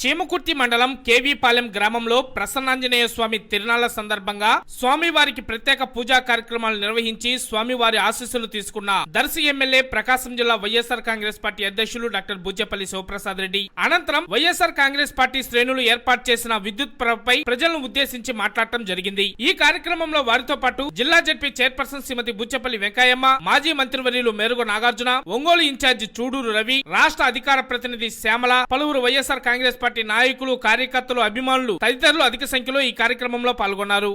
చీమకుర్తి మండలం కేవీపాలెం గ్రామంలో ప్రసన్నాంజనేయ స్వామి తిరునాళ్ళ సందర్భంగా స్వామివారికి ప్రత్యేక పూజా కార్యక్రమాలు నిర్వహించి స్వామివారి ఆశీస్సులు తీసుకున్న దర్శి ఎమ్మెల్యే ప్రకాశం జిల్లా వైఎస్ఆర్ కాంగ్రెస్ పార్టీ అధ్యక్షులు డాక్టర్ బుజ్జపల్లి శివప్రసాద్ రెడ్డి. అనంతరం వైఎస్ఆర్ కాంగ్రెస్ పార్టీ శ్రేణులు ఏర్పాటు చేసిన విద్యుత్ పరపై ప్రజలను ఉద్దేశించి మాట్లాడటం జరిగింది. ఈ కార్యక్రమంలో వారితో పాటు జిల్లా జడ్పీ చైర్పర్సన్ శ్రీమతి బుచ్చపల్లి వెంకయ్యమ్మ మాజీ మంత్రివర్యులు మేరుగు నాగార్జున ఒంగోలు ఇన్ఛార్జి చూడూరు రవి రాష్ట్ర అధికార ప్రతినిధి శ్యామల పలువురు వైఎస్ఆర్ కాంగ్రెస్ పార్టీ నాయకులు కార్యకర్తలు అభిమానులు తదితరులు అధిక సంఖ్యలో ఈ కార్యక్రమంలో పాల్గొన్నారు.